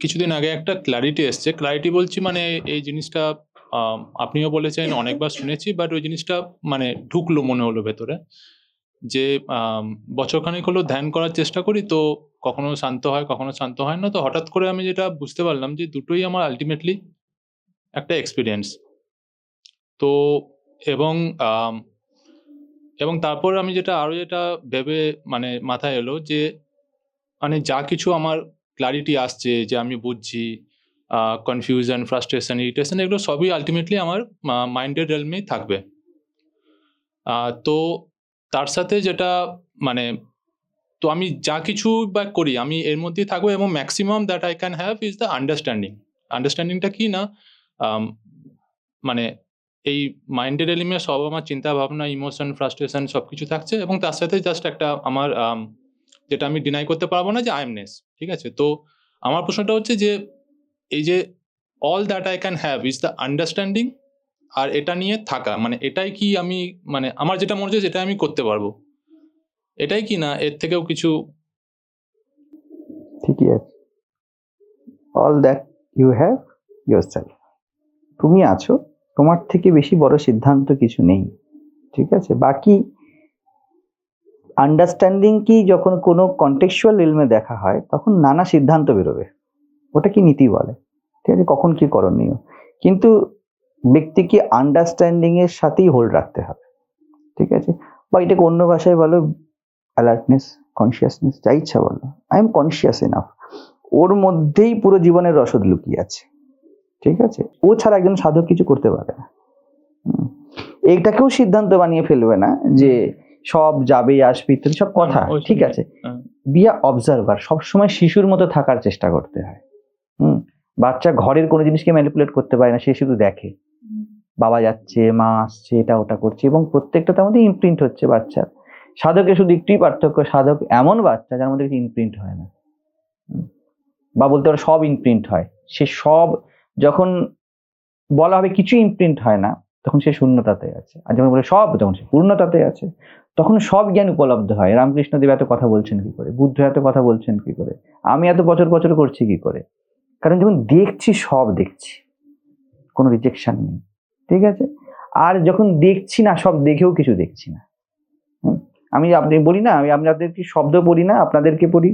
কিছুদিন আগে একটা ক্লারিটি এসছে। ক্লারিটি বলছি মানে এই জিনিসটা আপনিও বলেছেন অনেকবার শুনেছি বাট ওই জিনিসটা মানে ঢুকলো মনে হলো ভেতরে। যে বছরখানেক হলো ধ্যান করার চেষ্টা করি তো কখনো শান্ত হয় কখনো শান্ত হয় না। তো হঠাৎ করে আমি যেটা বুঝতে পারলাম যে দুটোই আমার আলটিমেটলি একটা এক্সপিরিয়েন্স তো এবং এবং তারপর আমি যেটা আরও যেটা ভেবে মানে মাথায় এলো যে মানে যা কিছু আমার ক্লারিটি আসছে যে আমি বুঝছি কনফিউশন ফ্রাস্ট্রেশন ইরিটেশন এগুলো সবই আলটিমেটলি আমার মাইন্ডের রেলমেই থাকবে। তো তার সাথে যেটা মানে তো আমি যা কিছু বা করি আমি এর মধ্যেই থাকব এবং maximum that I can have is the understanding আন্ডারস্ট্যান্ডিংটা কি না? মানে এই মাইন্ডের এলিমে সব আমার চিন্তা ভাবনা ইমোশন ফ্রাস্ট্রেশন সব কিছু থাকছে এবং তার সাথে জাস্ট একটা আমার আম, যেটা আমি ডিনাই করতে পারব না যে আইএমনেস ঠিক আছে? তো আমার প্রশ্নটা হচ্ছে যে, এই যে all that I can have is the understanding আর এটা নিয়ে থাকা মানে এটাই কি আমি মানে আমার যেটা মনে হচ্ছে যেটা আমি করতে পারব। এটাই কি না? এর থেকেও কিছু ঠিকই আছে। All that you have your self তুমি আছো, তোমার থেকে বেশি বড় সিদ্ধান্ত কিছু নেই, ঠিক আছে? বাকি আন্ডারস্ট্যান্ডিং কি যখন কোনো কন্টেক্সুয়াল রিলমে দেখা হয়, তখন নানা সিদ্ধান্ত বেরোবে। ওটা কি নীতি বলে? ঠিক আছে, কখন কি করণীয়? কিন্তু ব্যক্তিকে আন্ডারস্ট্যান্ডিং এর সাথেই হোল্ড রাখতে হবে। ঠিক আছে? বা এটাকে অন্য ভাষায় বলো অ্যালার্টনেস কনসিয়াসনেস যা ইচ্ছা বলো। আই এম কনসিয়াস এনাফ ওর মধ্যেই পুরো জীবনের রসদ লুকিয়ে আছে। ঠিক আছে? ও ছাড়া একজন সাধক কিছু করতে পারে না। হুম। এইটাকেও সিদ্ধান্ত বানিয়ে ফেলবে না যে সব যাবে আসবে ইত্যাদি সব কথা। ঠিক আছে? হ্যাঁ। বিয়া অবজারভার সবসময় শিশুর মতো থাকার চেষ্টা করতে হয়। হুম? বাচ্চা ঘরের কোনো জিনিসকে ম্যানিপুলেট করতে পারে না সে শুধু দেখে। বাবা যাচ্ছে মা আসছে এটা ওটা করছে এবং প্রত্যেকটা তার মধ্যে ইমপ্রিন্ট হচ্ছে বাচ্চার। সাধকের শুধু একটি পার্থক্য সাধক এমন বাচ্চা যার মধ্যে ইমপ্রিন্ট হয় না। বা বলতে পারো সব ইমপ্রিন্ট হয়। সে সব যখন বলা হবে কিছু ইমপ্রিন্ট হয় না তখন সে শূন্যতাতে আছে। আর যখন বলে সব তখন সে পূর্ণতাতে আছে, তখন সব জ্ঞান উপলব্ধ হয়। রামকৃষ্ণ দেব এত কথা বলছেন কি করে? বুদ্ধ এত কথা বলছেন কি করে? আমি এত বছর বছর করছি কি করে? কারণ যখন দেখছি সব দেখছি, কোনো রিজেকশন নেই। ঠিক আছে? আর যখন দেখছি না, সব দেখেও কিছু দেখছি না। আমি আপনি বলি না, আমি আপনাদেরকে শব্দ পড়ি না, আপনাদেরকে পড়ি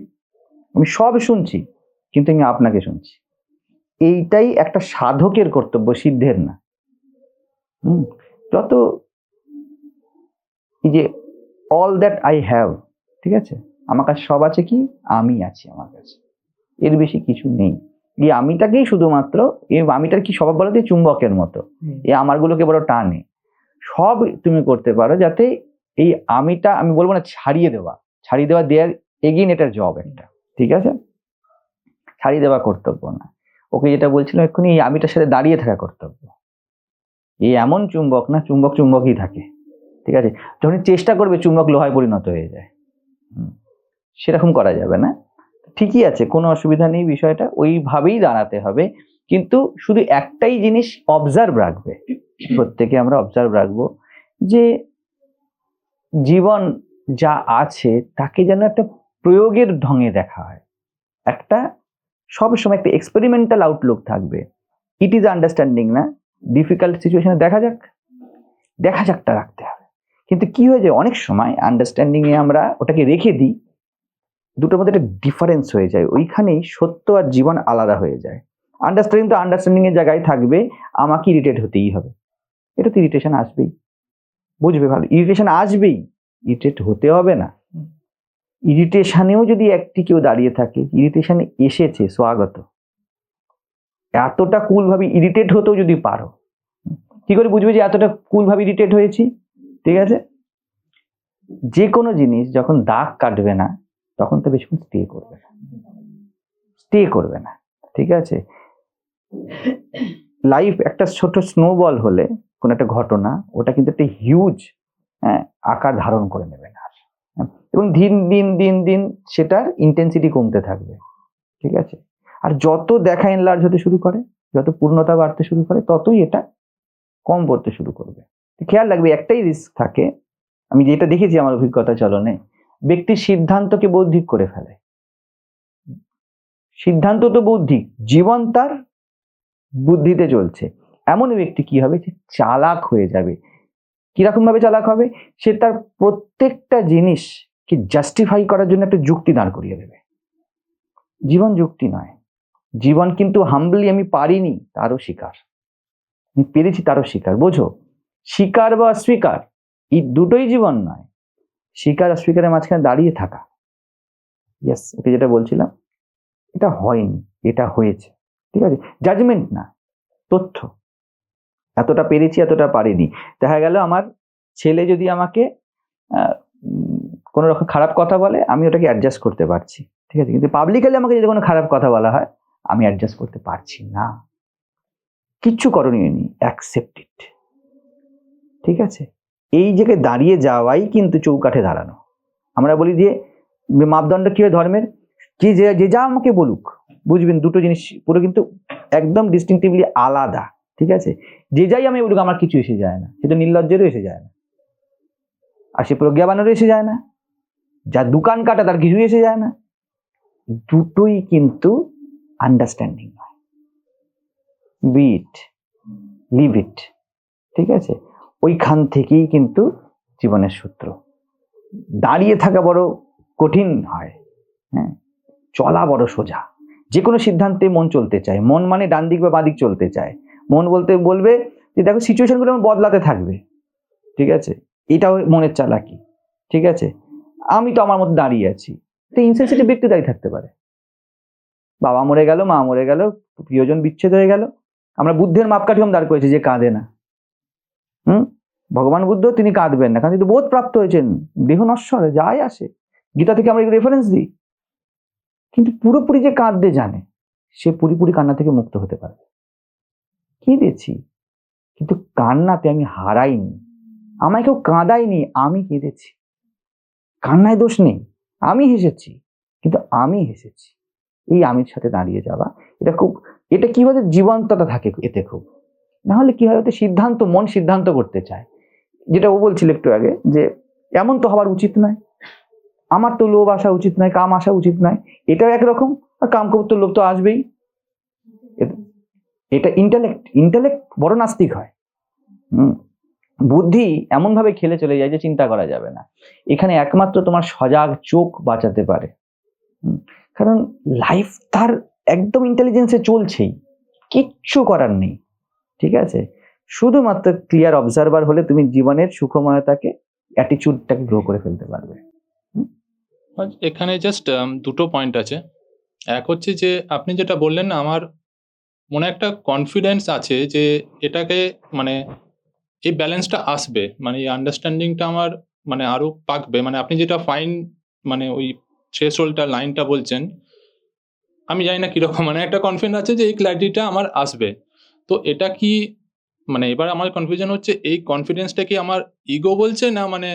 আমি সব শুনছি, কিন্তু আমি আপনাকে শুনছি। এইটাই একটা সাধকের কর্তব্য, সিদ্ধের না। যত এই যে অল দ্যাট আই হ্যাভ ঠিক আছে? আমার কাছে সব আছে কি? আমি আছি আমার কাছে। এর বেশি কিছু নেই। এই আমিটাকেই শুধুমাত্র এই আমিটার কি স্বভাব বলতে চুম্বকের মতো। এই আমারগুলোকে বড় টানে। সব তুমি করতে পারো যাতে এই আমিটা আমি বলব না ছাড়িয়ে দেওয়া। ছাড়িয়ে দেওয়া দেয়ার এগেইন এটার জব একটা। ঠিক আছে? ছাড়িয়ে দেওয়া কর্তব্য না। ওকে যেটা বলছিলাম এক্ষুনি এই আমিটার সাথে দাঁড়িয়ে থাকা কর্তব্য। এই এমন চুম্বক না, চুম্বক চুম্বকই থাকে, ঠিক আছে? যখন চেষ্টা করবে, চুম্বক লোহায় পরিণত হয়ে যায়। সেরকম করা যাবে না। ঠিকই আছে, কোনো অসুবিধা নেই বিষয়টা, ওইভাবেই দাঁড়াতে হবে। কিন্তু শুধু একটাই জিনিস অবজার্ভ রাখবে, প্রত্যেকে আমরা অবজার্ভ রাখব যে জীবন যা আছে, তাকে যেন একটা প্রয়োগের ঢঙে দেখা হয়। একটা, সবসময় একটা এক্সপেরিমেন্টাল আউটলুক থাকবে। ইট ইজ আন্ডারস্ট্যান্ডিং না ডিফিকাল্ট সিচুয়েশনে দেখা যাক। দেখা যাকটা রাখতে হবে। কিন্তু কি হয়ে যায়? অনেক সময় আন্ডারস্ট্যান্ডিং এ আমরা ওটাকে রেখে দিই, দুটোর মধ্যে একটা ডিফারেন্স হয়ে যায়। ওইখানেই সত্য আর জীবন আলাদা হয়ে যায়। আন্ডারস্ট্যান্ডিং তো আন্ডারস্ট্যান্ডিং এর জায়গায় থাকবে, আমাকে ইরিটেট হতেই হবে। এটা তো ইরিটেশন আসবেই। বুঝবে ভালো? ইরিটেশন আসবেই। ইরিটেট হতে হবে না। ইরিটেশনেও যদি একটি কেউ দাঁড়িয়ে থাকে ইরিটেশন এসেছে, স্বাগত। এতটা কুলভাবে ইরিটেট হতেও যদি পারো। কি করে বুঝবে যে এতটা কুলভাবে ইরিটেট হয়েছি? ঠিক আছে? যে কোনো জিনিস যখন দাগ কাটবে না তখন তো বেশিক্ষণ স্টে করবে না। স্টে করবে না। ঠিক আছে? লাইফ একটা ছোট স্নোবল হলে কোনো একটা ঘটনা ওটা কিন্তু একটা হিউজ হ্যাঁ আকার ধারণ করে নেবে না। হ্যাঁ, এবং দিন দিন দিন দিন সেটার ইন্টেন্সিটি কমতে থাকবে। ঠিক আছে? আর যত দেখা এনলার্জ হতে শুরু করে, যত পূর্ণতা বাড়তে শুরু করে, ততই এটা কম পড়তে শুরু করবে। খেয়াল রাখবে, একটাই রিস্ক থাকে, আমি যেটা দেখেছি আমার অভিজ্ঞতা চলনে ব্যক্তির সিদ্ধান্তকে বৌদ্ধিক করে ফেলে। সিদ্ধান্ত তো বৌদ্ধিক, জীবন তার বুদ্ধিতে চলছে। এমন ব্যক্তি কি হবে যে চালাক হয়ে যাবে। কীরকম ভাবে চালাক হবে? সে তার প্রত্যেকটা জিনিসকে জাস্টিফাই করার জন্য একটা যুক্তি দাঁড় করিয়ে দেবে। জীবন যুক্তি নয়। জীবন কিন্তু হাম্বলি আমি পারিনি, তারও শিকার। আমি পেরেছি তারও শিকার, বোঝো? শিকার বা অস্বীকার, এই দুটোই জীবন নয়। স্বীকার অস্বীকারের মাঝখানে দাঁড়িয়ে থাকা। ইয়েস ওকে যেটা বলছিলাম, এটা হয়নি, এটা হয়েছে, ঠিক আছে? জাজমেন্ট না, তথ্য। এতটা পেরেছি, এতটা পারিনি। দেখা গেল আমার ছেলে যদি আমাকে কোনো রকম খারাপ কথা বলে, আমি ওটাকে অ্যাডজাস্ট করতে পারছি, ঠিক আছে? কিন্তু পাবলিকালি আমাকে যদি কোনো খারাপ কথা বলা হয় আমি অ্যাডজাস্ট করতে পারছি না। কিচ্ছু করণীয় নেই অ্যাকসেপ্ট ইট ঠিক আছে? এই জায়গায় দাঁড়িয়ে যাওয়াই কিন্তু চৌকাঠে দাঁড়ানো। আমরা বলি যে, মাপদণ্ড কি হয় ধর্মের? যে যে যে যা আমাকে বলুক, বুঝবেন, দুটো জিনিস পুরো কিন্তু একদম ডিস্টিংটিভলি আলাদা, ঠিক আছে? যে যাই আমি বলুক, আমার কিছু এসে যায় না। সেটা নির্লজ্জেরও এসে যায় না। আর সে প্রজ্ঞাবানেরও এসে যায় না। যার দোকান কাটা, তার কিছুই এসে যায় না। দুটোই কিন্তু আন্ডারস্ট্যান্ডিং নয় বিট লিভ ইট ঠিক আছে? ওইখান থেকেই কিন্তু জীবনের সূত্র। দাঁড়িয়ে থাকা বড় কঠিন হয় হ্যাঁ? চলা বড় সোজা। যে কোনো সিদ্ধান্তে মন চলতে চায়। মন মানে ডান দিক বা বাঁ দিক চলতে চায়। মন বলতে বলবে যে, দেখো সিচুয়েশনগুলো বদলাতে থাকবে। ঠিক আছে? এটাও মনের চালাকি। ঠিক আছে? আমি তো আমার মতো দাঁড়িয়ে আছি। তো ইনসেন্সিটিভ ব্যক্তি দাঁড়িয়ে থাকতে পারে। বাবা মরে গেল, মা মরে গেল, প্রিয়জন বিচ্ছেদ হয়ে গেল। আমরা বুদ্ধের মাপকাঠি আমি দাঁড় করেছি যে কাঁদে না। হুম? ভগবান বুদ্ধ, তিনি কাঁদবেন না। কারণ তিনি বোধ প্রাপ্ত হয়েছেন। দেহ নশ্বর যাই আসে। গীতা থেকে আমরা রেফারেন্স দিই। কিন্তু পুরোপুরি যে কাঁদতে জানে, সে পুরিপুরি কান্না থেকে মুক্ত হতে পারবে। কেঁদেছি? কিন্তু কান্নাতে আমি হারাইনি। আমায় কেউ কাঁদাইনি আমি কেঁদেছি। কান্নায় দোষ নেই। আমি হেসেছি, কিন্তু আমি হেসেছি। এই আমির সাথে দাঁড়িয়ে যাওয়া। এটা খুব, এটা কি হয় জীবন্ততা থাকে এতে খুব? না হলে কি হয় সিদ্ধান্ত, মন সিদ্ধান্ত করতে চায়। যেটা ও বলছিল একটু আগে, যে এমন তো হওয়ার উচিত নয়। আমার তো লোভ আসা উচিত নয়, কাম আসা উচিত নয়। এটাও একরকম, আর কাম করতে লোভ তো আসবেই। এটা ইন্টালেক্ট ইন্টালেক্ট বড় নাস্তিক হয়। হুম, বুদ্ধি এমনভাবে খেলে চলে যায় যে চিন্তা করা যাবে না। এখানে একমাত্র তোমার সজাগ চোখ বাঁচাতে পারে। কারণ লাইফ তার একদম ইন্টেলিজেন্সে চলছেই। কিচ্ছু করার নেই। ঠিক আছে? শুধুমাত্র ক্লিয়ার অবজারভার হলে তুমি জীবনের সুখময়তাকে অ্যাটিচিউডটাকে গ্রো করে ফেলতে পারবে। এখানে জাস্ট দুটো পয়েন্ট আছে। এক হচ্ছে যে, আপনি যেটা বললেন না, আমার মনে একটা কনফিডেন্স আছে যে, এটাকে মানে এই ব্যালেন্সটা আসবে। মানে এই আন্ডারস্ট্যান্ডিংটা আমার মানে আরও পাকবে। মানে আপনি যেটা ফাইন মানে ওই থ্রেশোল্ডটা লাইনটা বলছেন আমি জানি না কীরকম মানে একটা কনফিডেন্স আছে যে এই ক্ল্যারিটিটা আমার আসবে। তো এটা কি মানে এবার আমার কনফিউশন হচ্ছে এই কনফিডেন্সটা কি আমার ইগো বলছে না মানে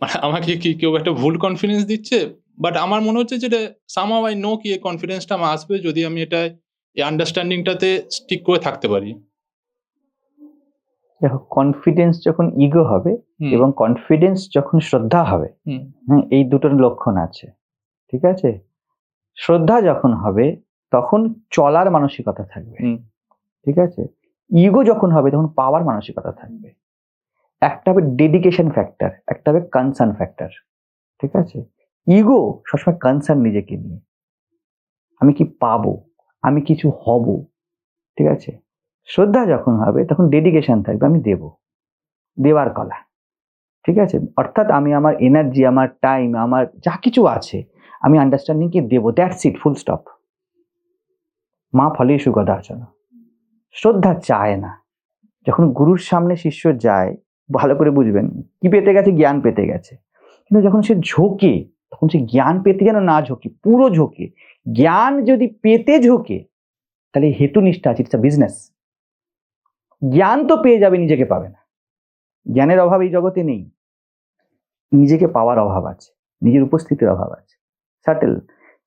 মানে আমাকে কি কেউ একটা ভুল কনফিডেন্স দিচ্ছে? বাট আমার মনে হচ্ছে যেটা সামহাও আই নো কি এই কনফিডেন্সটা আমার আসবে যদি আমি এটা এই আন্ডারস্ট্যান্ডিংটাতে স্টিক করে থাকতে পারি। দেখো কনফিডেন্স যখন ইগো হবে এবং কনফিডেন্স যখন শ্রদ্ধা হবে হুম, এই দুটোর লক্ষণ আছে। ঠিক আছে? শ্রদ্ধা যখন হবে তখন চলার মানসিকতা থাকবে। ঠিক আছে? ইগো যখন হবে তখন পাওয়ার মানসিকতা থাকবে। একটা হবে ডেডিকেশন ফ্যাক্টর একটা হবে কনসার্ন ফ্যাক্টর ঠিক আছে? ইগো সবসময় কনসার্ন নিজেকে নিয়ে। আমি কি পাবো? আমি কিছু হব? ঠিক আছে? শ্রদ্ধা যখন হবে তখন ডেডিকেশন থাকবে আমি দেব। দেওয়ার কলা। ঠিক আছে? অর্থাৎ আমি আমার এনার্জি আমার টাইম আমার যা কিছু আছে আমি আন্ডারস্ট্যান্ডিংকে দেবো? দ্যাটস ইট ফুল স্টপ মা ফলে সুগদার্চন শ্রদ্ধা চায় না। যখন গুরুর সামনে শিষ্য যায়, ভালো করে বুঝবেন, কি পেতে গেছে? জ্ঞান পেতে গেছে। কিন্তু যখন সে ঝোঁকে, তখন সে জ্ঞান পেতে যেন না ঝোঁকে, পুরো ঝোঁকে, জ্ঞান যদি পেতে ঝোঁকে, তাহলে হেতু নিষ্ঠা আছে ইটস বিজনেস জ্ঞান তো পেয়ে যাবে, নিজেকে পাবে না। জ্ঞানের অভাব এই জগতে নেই। নিজেকে পাওয়ার অভাব আছে, নিজের উপস্থিতির অভাব আছে। সাটেল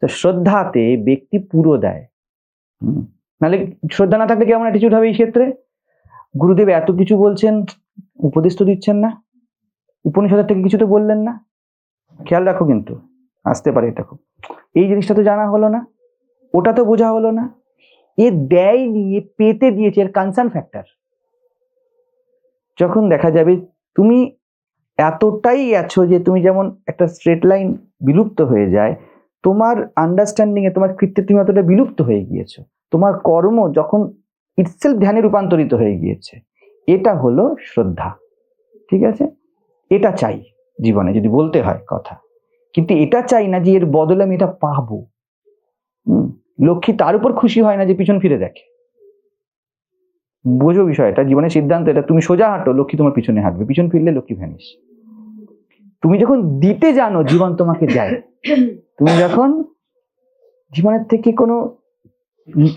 তো শ্রদ্ধাতে ব্যক্তি পুরো দেয়। নাহলে শ্রদ্ধা না থাকলে কেমন অ্যাটিচিউড হবে এই ক্ষেত্রে? গুরুদেব এত কিছু বলছেন, উপদেশ তো দিচ্ছেন না। উপনিষদের থেকে কিছু তো বললেন না। খেয়াল রাখো কিন্তু, আসতে পারে এটা খুব। এই জিনিসটা তো জানা হলো না, ওটা তো বোঝা হলো না। এ দেয়নি এ পেতে দিয়েছে এর কনসার্ন ফ্যাক্টর যখন দেখা যাবে তুমি এতটাই আছো যে তুমি যেমন একটা স্ট্রেট লাইন বিলুপ্ত হয়ে যায়, তোমার আন্ডারস্ট্যান্ডিং এ তোমার কৃত্যে তুমি অতটা বিলুপ্ত হয়ে গিয়েছো। তোমার কর্ম যখন ইটসেলফ ধ্যানে রূপান্তরিত হয়ে গিয়েছে, এটা হলো শ্রদ্ধা, ঠিক আছে? এটা চাই জীবনে, যদি বলতে হয় কথা। কিন্তু এটা চাই না যে এর বদলে আমি এটা পাবো। লক্ষ্মী তার উপর খুশি হয় না যে পিছন ফিরে দেখে। বোঝো বিষয়টা, জীবনের সিদ্ধান্ত এটা। তুমি সোজা হাঁটো, লক্ষ্মী তোমার পিছনে হাঁটবে। পিছন ফিরলে লক্ষ্মী ভ্যানিস তুমি যখন দিতে জানো জীবন তোমাকে যায় তুমি যখন জীবনের থেকে কোনো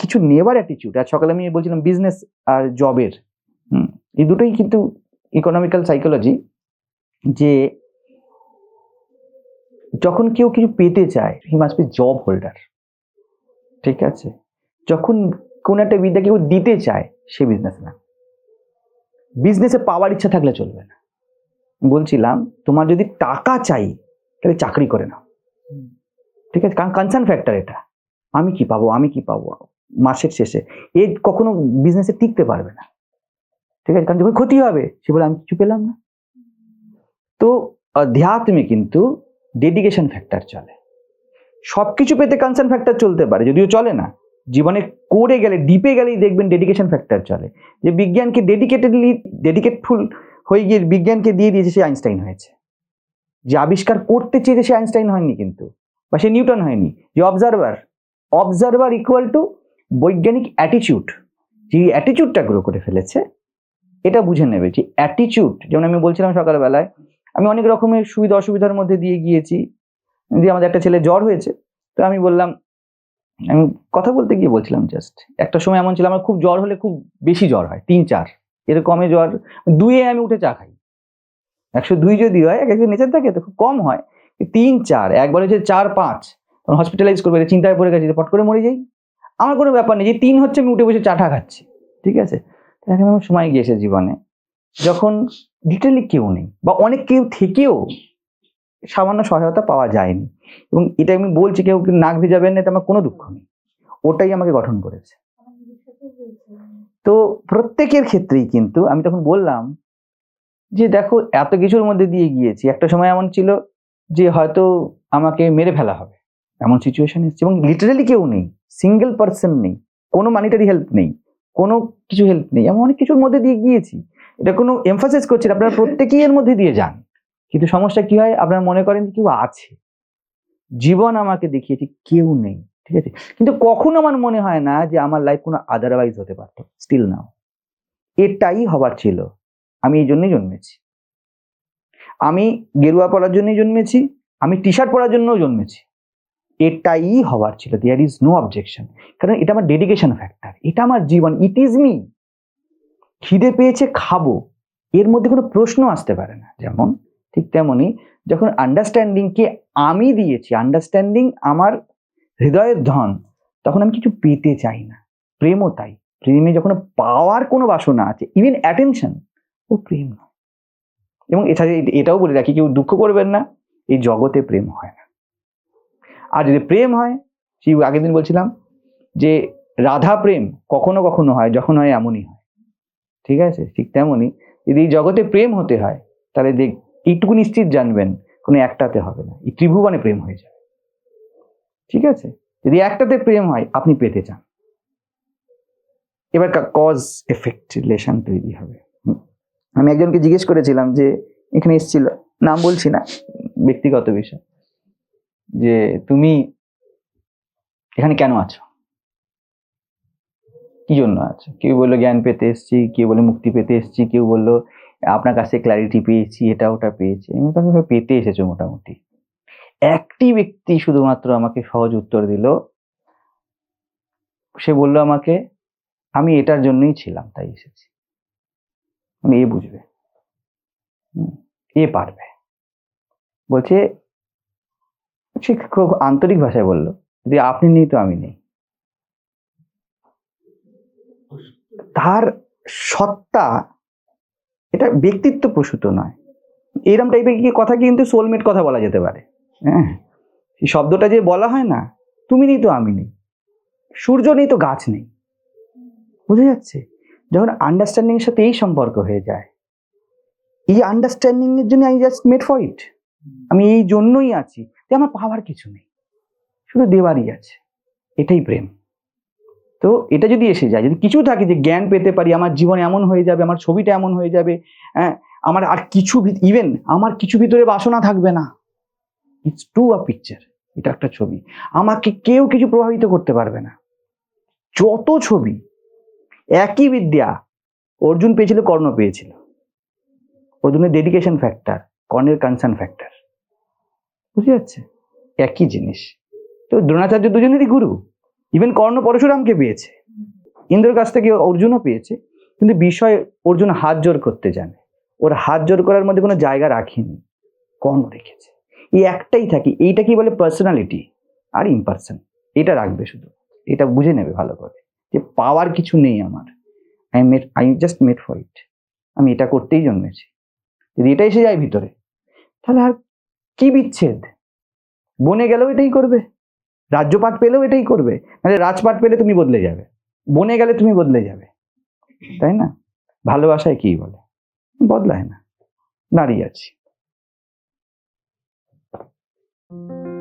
কিছু নেবার অ্যাটিটিউড আর সকালে আমি বলছিলাম বিজনেস আর জবের এই দুটোই কিন্তু ইকোনমিক্যাল সাইকোলজি যে যখন কেউ কিছু পেতে চায় he must be job holder ঠিক আছে? যখন কোন একটা বিদ্যা কেউ দিতে চায়, সে বিজনেস না বিজনেসে পাওয়ার ইচ্ছা থাকলে চলবে না। বলছিলাম তোমার যদি টাকা চাই তাহলে চাকরি করে নাও। ঠিক আছে? কারণ কনসার্ন ফ্যাক্টর এটা। আমি কি পাবো? আমি কি পাবো? মাসের শেষে। এ কখনো বিজনেসে টিকতে পারবে না। ঠিক আছে? কারণ যখন ক্ষতি হবে সে বলে আমি কিছু পেলাম না। তো অধ্যাত্মে কিন্তু ডেডিকেশন ফ্যাক্টর চলে। সব কিছু পেতে কনসার্ন ফ্যাক্টর চলতে পারে যদিও চলে না। জীবনে করে গেলে ডিপে গেলেই দেখবেন ডেডিকেশন ফ্যাক্টর চলে। যে বিজ্ঞানকে ডেডিকেটেডলি ডেডিকেটফুল হয়ে গিয়ে বিজ্ঞানকে দিয়ে দিয়েছে সে আইনস্টাইন হয়েছে। যে আবিষ্কার করতে চেয়েছে সে আইনস্টাইন হয়নি কিন্তু, বা সে নিউটন হয়নি। যে অবজারভার অবজারভার ইকুয়াল টু বৈজ্ঞানিক অ্যাটিচিউড যে অ্যাটিচিউডটা গ্রো করে ফেলেছে, এটা বুঝে নেবে যে অ্যাটিচিউড যেমন আমি বলছিলাম সকালবেলায়, আমি অনেক রকমের সুবিধা অসুবিধার মধ্যে দিয়ে গিয়েছি। যে আমাদের একটা ছেলে জ্বর হয়েছে, তো আমি বললাম, আমি কথা বলতে গিয়ে বলছিলাম জাস্ট একটা সময় এমন ছিল, আমার খুব জ্বর হলে খুব বেশি জ্বর হয়, তিন চার। এরকমে জ্বর দুইয়ে আমি উঠে চা খাই। একশো দুই যদি হয় এক একজন নেচার থাকে, তো খুব কম হয়। তিন, চার, একবার হচ্ছে চার, পাঁচ। তখন হসপিটালাইজ করবে চিন্তায় পড়ে গেছে পট করে মরে যাই। আমার কোনো ব্যাপার নেই, যে তিন হচ্ছে আমি উঠে বসে চাটা খাচ্ছি, ঠিক আছে? এখন আমার সময় গিয়েছে জীবনে। যখন ডিটেলি কেউ নেই, বা অনেক কেউ থেকেও সামান্য সহায়তা পাওয়া যায়নি। এবং এটা আমি বলছি, কেউ নাক ভেজাবেন না, এটা আমার কোনো দুঃখ নেই। ওটাই আমাকে গঠন করেছে। তো প্রত্যেকের ক্ষেত্রেই কিন্তু আমি তখন বললাম যে দেখো, এত কিছুর মধ্যে দিয়ে গিয়েছি। একটা সময় এমন ছিল যে হয়তো আমাকে মেরে ফেলা হবে। এমন সিচুয়েশন এসেছে এবং লিটারালি কেউ নেই। সিঙ্গেল পার্সন নেই। কোনো মানিটারি হেল্প নেই। কোনো কিছু হেল্প নেই। আমি অনেক কিছুর মধ্যে দিয়ে গিয়েছি। এটা কোনো এমফাসাইজ করছি আপনারা প্রত্যেকেই এর মধ্যে দিয়ে যান। কিন্তু সমস্যা কি হয়? আপনারা মনে করেন কেউ আছে। জীবন আমাকে দেখিয়েছে, কেউ নেই। ঠিক আছে? কিন্তু কখনো আমার মনে হয় না যে আমার লাইফ কোনো আদারওয়াইজ হতে পারতো। স্টিল নাও এটাই হবার ছিল। আমি এই জন্যই জন্মেছি। আমি গেরুয়া পরার জন্যই জন্মেছি, আমি টি শার্ট পরার জন্যও জন্মেছি। এটাই হবার ছিল। দেয়ার ইজ নো অবজেকশন কারণ এটা আমার ডেডিকেশন ফ্যাক্টর এটা আমার জীবন। ইট ইজ মি খিদে পেয়েছে খাব। এর মধ্যে কোনো প্রশ্ন আসতে পারে না। যেমন, ঠিক তেমনই যখন আন্ডারস্ট্যান্ডিংকে আমি দিয়েছি আন্ডারস্ট্যান্ডিং আমার হৃদয়ের ধন, তখন আমি কিছু পেতে চাই না। প্রেমও তাই। প্রেমে যখন পাওয়ার কোনো বাসনা আছে ইভেন অ্যাটেনশন ও প্রেম নয়। এবং এছাড়া এটাও বলে রাখি, কেউ দুঃখ করবেন না, এই জগতে প্রেম হয় না। আর যদি প্রেম হয়, সেই আগের দিন বলছিলাম যে, রাধা প্রেম কখনো কখনো হয়, যখন হয় এমনই হয়। ঠিক আছে? ঠিক তেমনই। যদি এই জগতে প্রেম হতে হয়, তাহলে দেখ, এইটুকু নিশ্চিত জানবেন, কোনো একটাতে হবে না। এই ত্রিভুবনে প্রেম হয়ে যাবে। ঠিক আছে? যদি একটাতে প্রেম হয় আপনি পেতে চান। এবার কজ এফেক্ট রিলেশন তৈরি হবে। আমি একজনকে জিজ্ঞেস করেছিলাম যে এখানে এসেছিল নাম বলছি না ব্যক্তিগত বিষয় যে তুমি এখানে কেন আছো? কি জন্য আছো? কেউ বলল জ্ঞান পেতে এসেছি কেউ বলে মুক্তি পেতে এসেছি কেউ বলল আপনার কাছে ক্ল্যারিটি পেয়েছি এটা ওটা পেয়েছি। আমি ভাবি, পেতে এসেছ মোটামুটি। একটি ব্যক্তি শুধুমাত্র আমাকে সহজ উত্তর দিল। সে বলল আমাকে, আমি এটার জন্যই ছিলাম, তাই এসেছি। এ বুঝবে। এ পারবে। বলছে, সে খুব আন্তরিক ভাষায় বলল যে আপনি নেই তো আমি নেই। তার সত্তা, এটা ব্যক্তিত্ব প্রসূত নয়। এরম টাইপের কি কথা কিন্তু সোলমেট কথা বলা যেতে পারে। হ্যাঁ এই শব্দটা যে বলা হয় না, তুমি নেই তো আমি নেই। সূর্য নেই তো গাছ নেই। বুঝা যাচ্ছে? যখন আন্ডারস্ট্যান্ডিং এর সাথে এই সম্পর্ক হয়ে যায়, এই আন্ডারস্ট্যান্ডিং এর জন্য I just made for it আমি এই জন্যই আছি যে আমার পাওয়ার কিছু নেই। শুধু দেওয়ারই আছে। এটাই প্রেম। তো এটা যদি এসে যায়, যদি কিছু থাকে যে জ্ঞান পেতে পারি, আমার জীবন এমন হয়ে যাবে, আমার ছবিটা এমন হয়ে যাবে হ্যাঁ আমার আর কিছু ইভেন আমার কিছু ভিতরে বাসনা থাকবে না। ইটস টু আ পিকচার এটা একটা ছবি। আমাকে কেউ কিছু প্রভাবিত করতে পারবে না। যত ছবি, একই বিদ্যা অর্জুন পেয়েছিল, কর্ণ পেয়েছিল। অর্জুনের ডেডিকেশন ফ্যাক্টর কর্ণের কনসার্ন ফ্যাক্টর বুঝে যাচ্ছে একই জিনিস। তো দ্রোণাচার্য দুজনেরই গুরু। ইভেন কর্ণ পরশুরামকে পেয়েছে। ইন্দ্রের কাছ থেকে অর্জুনও পেয়েছে। কিন্তু বিষয়, অর্জুন হাত জোর করতে জানে। ওর হাত জোর করার মধ্যে কোনো জায়গা রাখিনি। কর্ণ রেখেছে এই একটাই থাকি। এইটা কি বলে পার্সোনালিটি আর ইম্পার্সন এটা রাখবে শুধু। এটা বুঝে নেবে ভালো করে। যে পাওয়ার কিছু নেই আমার। I made I just made for it আমি এটা করতেই জন্মেছি। যদি এটা এসে যায় ভিতরে, তাহলে আর কি বিচ্ছেদ? বনে গেলেও এটাই করবে। রাজ্যপাট পেলেও এটাই করবে। মানে রাজপাট পেলে তুমি বদলে যাবে। বনে গেলে তুমি বদলে যাবে। তাই না? ভালোবাসায় কি বলে? বদলায় না। দাঁড়িয়ে আছি। thank you